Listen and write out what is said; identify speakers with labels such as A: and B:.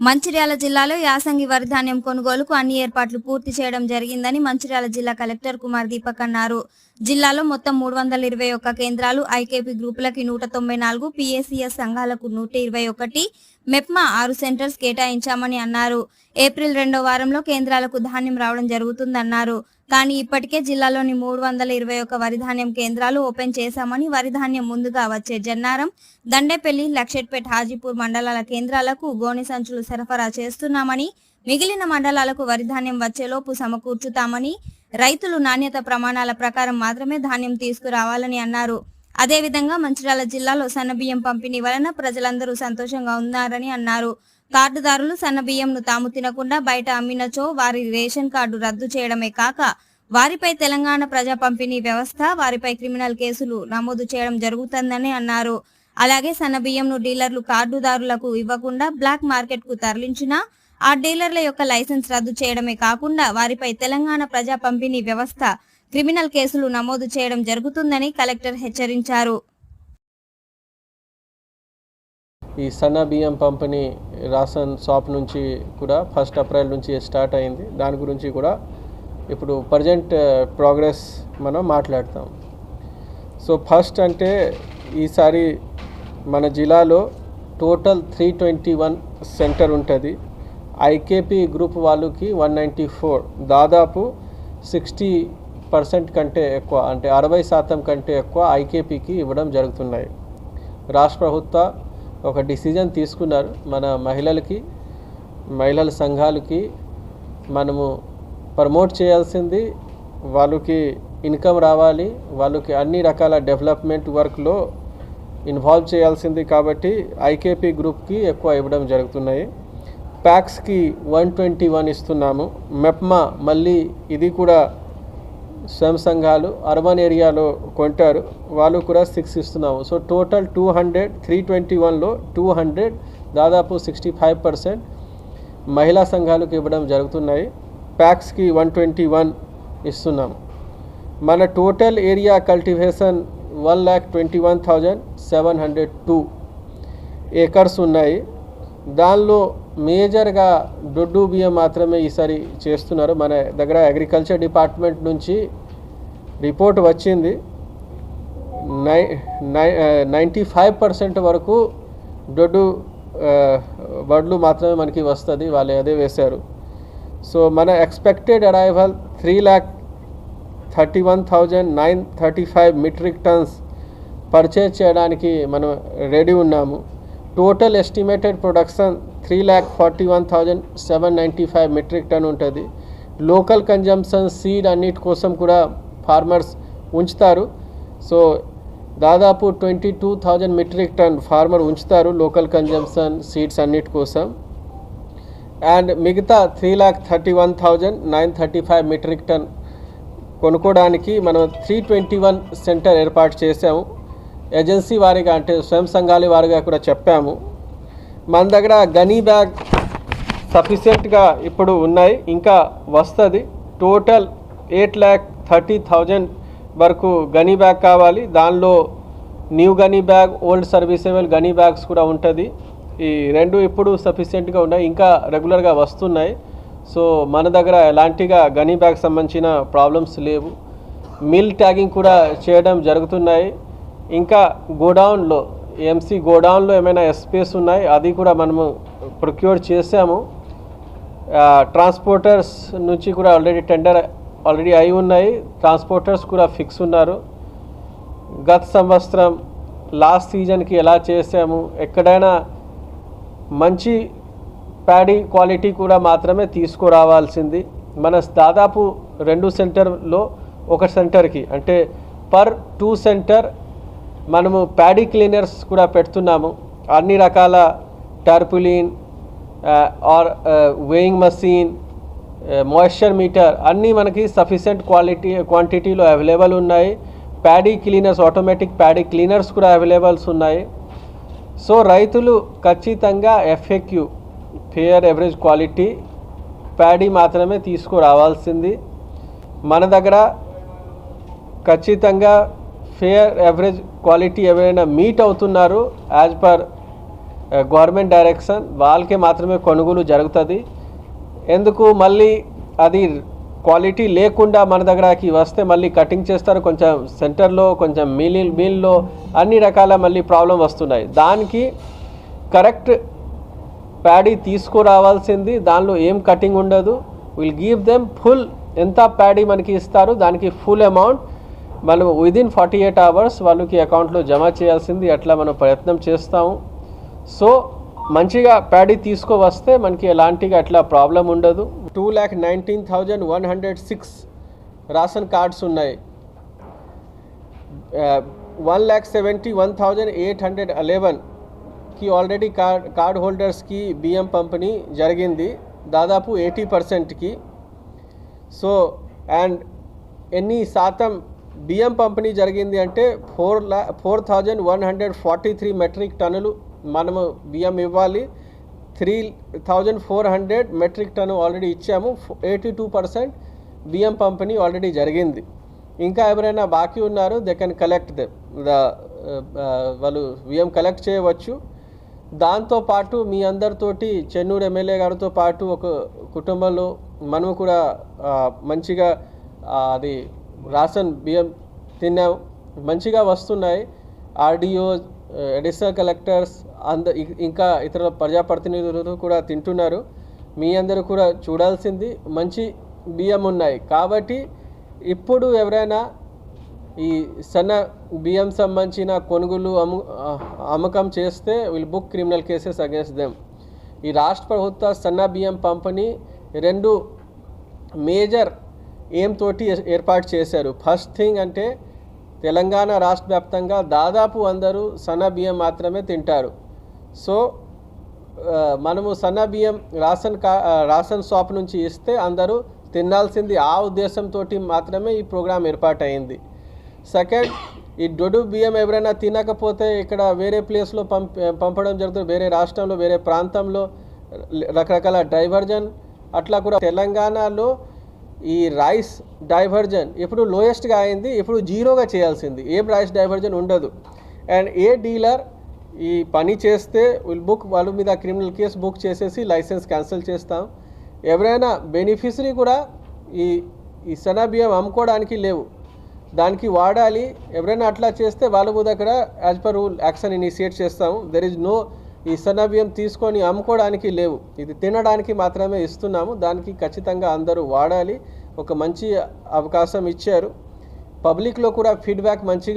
A: మంచిర్యాల జిల్లాలో యాసంగి వరి ధాన్యం కొనుగోలుకు అన్ని ఏర్పాట్లు పూర్తి చేయడం జరిగిందని మంచిర్యాల జిల్లా కలెక్టర్ కుమార్ దీపక్ అన్నారు. జిల్లాలో మొత్తం మూడు వందల ఇరవై ఒక్క కేంద్రాలు ఐకేపీ గ్రూపులకి నూట తొంభై నాలుగు పిఎస్సిఎస్ సంఘాలకు నూట ఇరవై ఒకటి మెప్మా ఆరు సెంటర్స్ కేటాయించామని అన్నారు. ఏప్రిల్ రెండో వారంలో కేంద్రాలకు ధాన్యం రావడం జరుగుతుందన్నారు. కానీ ఇప్పటికే జిల్లాలోని మూడు వందల ఇరవై ఒక వరి ధాన్యం కేంద్రాలు ఓపెన్ చేశామని వరిధాన్యం ముందుగా వచ్చే జన్నారం దండేపల్లి లక్షెట్పేట హాజీపూర్ మండలాల కేంద్రాలకు గోనె సంచులు సరఫరా చేస్తున్నామని మిగిలిన మండలాలకు వరిధాన్యం వచ్చేలోపు సమకూర్చుతామని రైతులు నాణ్యత ప్రమాణాల ప్రకారం మాత్రమే ధాన్యం తీసుకురావాలని అన్నారు. అదేవిధంగా మంచిర్యాల జిల్లాలో సన్నబియ్యం పంపిణీ వలన ప్రజలందరూ సంతోషంగా ఉన్నారని అన్నారు. కార్డుదారులు సన్నబియ్యంను తాము తినకుండా బయట అమ్మినచో వారి రేషన్ కార్డు రద్దు చేయడమే కాక వారిపై తెలంగాణ ప్రజా పంపిణీ వ్యవస్థ వారిపై క్రిమినల్ కేసులు నమోదు చేయడం జరుగుతుందని అన్నారు. అలాగే సన్నబియ్యంను డీలర్లు కార్డుదారులకు ఇవ్వకుండా బ్లాక్ మార్కెట్కు తరలించినా ఆ డీలర్ల యొక్క లైసెన్స్ రద్దు చేయడమే కాకుండా వారిపై తెలంగాణ ప్రజా పంపిణీ వ్యవస్థ క్రిమినల్ కేసులు నమోదు చేయడం జరుగుతుందని కలెక్టర్ హెచ్చరించారు.
B: ఈ సన్న బియ్యం పంపిణీ రాషన్ షాప్ నుంచి కూడా ఫస్ట్ ఏప్రిల్ నుంచి స్టార్ట్ అయింది. దాని గురించి కూడా ఇప్పుడు ప్రజెంట్ ప్రోగ్రెస్ మనం మాట్లాడతాం. సో ఫస్ట్ అంటే ఈసారి మన జిల్లాలో total three twenty one center ఉంటుంది. ఐకేపీ గ్రూప్ వాళ్ళకి వన్ నైంటీ ఫోర్. దాదాపు సిక్స్టీ పర్సెంట్ కంటే ఎక్కువ అంటే అరవై శాతం కంటే ఎక్కువ ఐకేపీకి ఇవ్వడం జరుగుతున్నాయి. రాష్ట్ర ప్రభుత్వ ఒక డిసిజన్ తీసుకున్నారు. మన మహిళలకి మహిళల సంఘాలకి మనము ప్రమోట్ చేయాల్సింది వాళ్ళకి ఇన్కమ్ రావాలి. వాళ్ళకి అన్ని రకాల డెవలప్మెంట్ వర్క్లో ఇన్వాల్వ్ చేయాల్సింది కాబట్టి ఐకేపీ గ్రూప్కి ఎక్కువ ఇవ్వడం జరుగుతున్నాయి. ప్యాక్స్కి వన్ ట్వంటీ వన్ ఇస్తున్నాము. మెప్మా మళ్ళీ ఇది కూడా స్వయం సంఘాలు అర్బన్ ఏరియాలో కొంటారు. వాళ్ళు కూడా సిక్స్ ఇస్తున్నాము. So total two hundred three twenty వన్లో టూ హండ్రెడ్ దాదాపు సిక్స్టీ ఫైవ్ పర్సెంట్ మహిళా సంఘాలకు ఇవ్వడం జరుగుతున్నాయి. ప్యాక్స్కి వన్ ట్వంటీ వన్ ఇస్తున్నాము. మన total area cultivation one lakh twenty one thousand seven hundred two acres ఉన్నాయి. దానిలో మేజర్గా దొడ్డు బియ్యం మాత్రమే ఈసారి చేస్తున్నారు. మన దగ్గర అగ్రికల్చర్ డిపార్ట్మెంట్ నుంచి రిపోర్ట్ వచ్చింది. నై నై నైంటీ ఫైవ్ పర్సెంట్ వరకు దొడ్డు వడ్లు మాత్రమే మనకి వస్తుంది. వాళ్ళు అదే వేశారు. సో మన expected arrival three lakh thirty one thousand nine thirty five metric tons purchase చేయడానికి మనం రెడీ ఉన్నాము. Total estimated production three lakh forty one thousand seven ninety five metric ton ఉంటుంది. లోకల్ కన్జంప్షన్ సీడ్ అన్నిటి కోసం కూడా farmers ఉంచుతారు. So దాదాపు twenty two thousand metric ton farmer ఉంచుతారు లోకల్ కన్జంప్షన్ సీడ్స్ అన్నిటి కోసం. అండ్ మిగతా three lakh thirty one thousand nine thirty five metric ton కొనుక్కోవడానికి మనం త్రీ ట్వంటీ వన్ సెంటర్ ఏర్పాటు చేసాము ఏజెన్సీ వారిగా అంటే స్వయం సంఘాల వారిగా కూడా చెప్పాము. మన దగ్గర గనీ బ్యాగ్ సఫిషియెంట్గా ఇప్పుడు ఉన్నాయి. ఇంకా వస్తుంది. Total eight lakh thirty thousand వరకు గనీ బ్యాగ్ కావాలి. దానిలో న్యూ గనీ బ్యాగ్ ఓల్డ్ సర్వీసెబుల్ గనీ బ్యాగ్స్ కూడా ఉంటుంది. ఈ రెండు ఇప్పుడు సఫిషియెంట్గా ఉన్నాయి. ఇంకా రెగ్యులర్గా వస్తున్నాయి. సో మన దగ్గర ఎలాంటిగా గనీ బ్యాగ్ సంబంధించిన ప్రాబ్లమ్స్ లేవు. మిల్ ట్యాగింగ్ కూడా చేయడం జరుగుతున్నాయి. ఇంకా గోడౌన్లో ఎంసీ గోడౌన్లో ఏమైనా ఎస్పేస్ ఉన్నాయి? అది కూడా మనము ప్రొక్యూర్ చేసాము. ట్రాన్స్పోర్టర్స్ నుంచి కూడా ఆల్రెడీ టెండర్ ఆల్రెడీ అయి ఉన్నాయి. ట్రాన్స్పోర్టర్స్ కూడా ఫిక్స్ ఉన్నారు. గత సంవత్సరం లాస్ట్ సీజన్కి ఎలా చేసాము? ఎక్కడైనా మంచి ప్యాడీ క్వాలిటీ కూడా మాత్రమే తీసుకురావాల్సింది. మన దాదాపు రెండు సెంటర్లో ఒక సెంటర్కి అంటే పర్ టూ సెంటర్ మనము ప్యాడీ క్లీనర్స్ కూడా పెడుతున్నాము. అన్ని రకాల tarpaulin or weighing machine moisture meter అన్నీ మనకి సఫిషియెంట్ క్వాలిటీ క్వాంటిటీలో అవైలబుల్ ఉన్నాయి. Paddy cleaners automatic paddy cleaners కూడా అవైలబుల్స్ ఉన్నాయి. సో రైతులు ఖచ్చితంగా FAQ fair average quality paddy మాత్రమే తీసుకురావాల్సింది. మన దగ్గర ఖచ్చితంగా ఫేర్ యావరేజ్ క్వాలిటీ ఎవరైనా మీట్ అవుతున్నారు యాజ్ పర్ గవర్నమెంట్ డైరెక్షన్ వాళ్ళకే మాత్రమే కొనుగోలు జరుగుతుంది. ఎందుకు మళ్ళీ అది క్వాలిటీ లేకుండా మన దగ్గరకి వస్తే మళ్ళీ కటింగ్ చేస్తారు కొంచెం సెంటర్లో కొంచెం మీల్ మీల్లో అన్ని రకాల మళ్ళీ ప్రాబ్లం వస్తున్నాయి. దానికి కరెక్ట్ ప్యాడీ తీసుకురావాల్సింది దానిలో ఏం కటింగ్ ఉండదు. విల్ గివ్ దెమ్ ఫుల్ ఎంత ప్యాడీ మనకి ఇస్తారు దానికి ఫుల్ అమౌంట్ మనం విదిన్ ఫార్టీ ఎయిట్ అవర్స్ వాళ్ళకి అకౌంట్లో జమ చేయాల్సింది అట్లా మనం ప్రయత్నం చేస్తాము. సో మంచిగా ప్యాడీ తీసుకువస్తే మనకి ఎలాంటిగా అట్లా ప్రాబ్లం ఉండదు. Two lakh nineteen thousand one hundred six ration cards ఉన్నాయి. One lakh seventy one thousand eight hundred అలెవెన్కి already card card హోల్డర్స్కి బియ్యం పంపిణీ జరిగింది. దాదాపు ఎయిటీ పర్సెంట్కి సో అండ్ ఎన్ని శాతం బియ్యం పంపిణీ జరిగింది అంటే four lakh four thousand one hundred forty three metric టన్నులు మనము బియ్యం ఇవ్వాలి. Three thousand four hundred metric ton already ఇచ్చాము. ఎయిటీ టూ పర్సెంట్ బియ్యం పంపిణీ ఆల్రెడీ జరిగింది. ఇంకా ఎవరైనా బాకీ ఉన్నారు దే కెన్ కలెక్ట్ ద వాళ్ళు బియ్యం కలెక్ట్ చేయవచ్చు. దాంతో పాటు మీ అందరితోటి చెన్నూరు ఎమ్మెల్యే గారితో పాటు ఒక కుటుంబంలో మనము కూడా మంచిగా అది రాసన్ బియ్యం తిన్నాం మంచిగా వస్తున్నాయి. ఆర్డీఓ అడిషనల్ కలెక్టర్స్ అంద ఇంకా ఇతర ప్రజాప్రతినిధులు కూడా తింటున్నారు. మీ అందరూ కూడా చూడాల్సింది మంచి బియ్యం ఉన్నాయి. కాబట్టి ఇప్పుడు ఎవరైనా ఈ సన్న బియ్యం సంబంధించిన కొనుగోలు అమ్ము అమ్మకం చేస్తే will book criminal cases against them ఈ రాష్ట్ర ప్రభుత్వ సన్న బియ్యం పంపిణీ రెండు మేజర్ ఏం తోటి ఏ- ఏర్పాటు చేశారు? ఫస్ట్ థింగ్ అంటే తెలంగాణ రాష్ట్ర వ్యాప్తంగా దాదాపు అందరూ సన్న బియ్యం మాత్రమే తింటారు. సో మనము సన్న బియ్యం రాషన్ కా రాషన్ షాప్ నుంచి ఇస్తే అందరూ తినాల్సింది ఆ ఉద్దేశంతో మాత్రమే ఈ ప్రోగ్రాం ఏర్పాటైంది సెకండ్ ఈ డొడు బియ్యం ఎవరైనా తినకపోతే ఇక్కడ వేరే ప్లేస్లో పంప పంపడం జరుగుతుంది. వేరే రాష్ట్రంలో వేరే ప్రాంతంలో రకరకాల డైవర్జన్ అట్లా కూడా తెలంగాణలో ఈ రైస్ డైవర్జన్ ఇప్పుడు లోయెస్ట్గా అయింది ఇప్పుడు జీరోగా చేయాల్సింది. ఏం రైస్ డైవర్జన్ ఉండదు. అండ్ ఏ డీలర్ ఈ పని చేస్తే విల్ బుక్ వాళ్ళ మీద క్రిమినల్ కేసు బుక్ చేసేసి లైసెన్స్ క్యాన్సిల్ చేస్తాం. ఎవరైనా బెనిఫిషరీ కూడా ఈ ఈ సన్న బియ్యం అమ్ముకోవడానికి లేవు. దానికి వాడాలి. ఎవరైనా అట్లా చేస్తే వాళ్ళ మీద దగ్గర as per rule action initiate చేస్తాము. దెర్ ఇస్ నో ఈ సన్న తీసుకొని అమ్ముకోవడానికి లేవు. ఇది తినడానికి మాత్రమే ఇస్తున్నాము. దానికి ఖచ్చితంగా అందరూ వాడాలి. ఒక మంచి అవకాశం ఇచ్చారు. పబ్లిక్లో కూడా ఫీడ్బ్యాక్ మంచిగా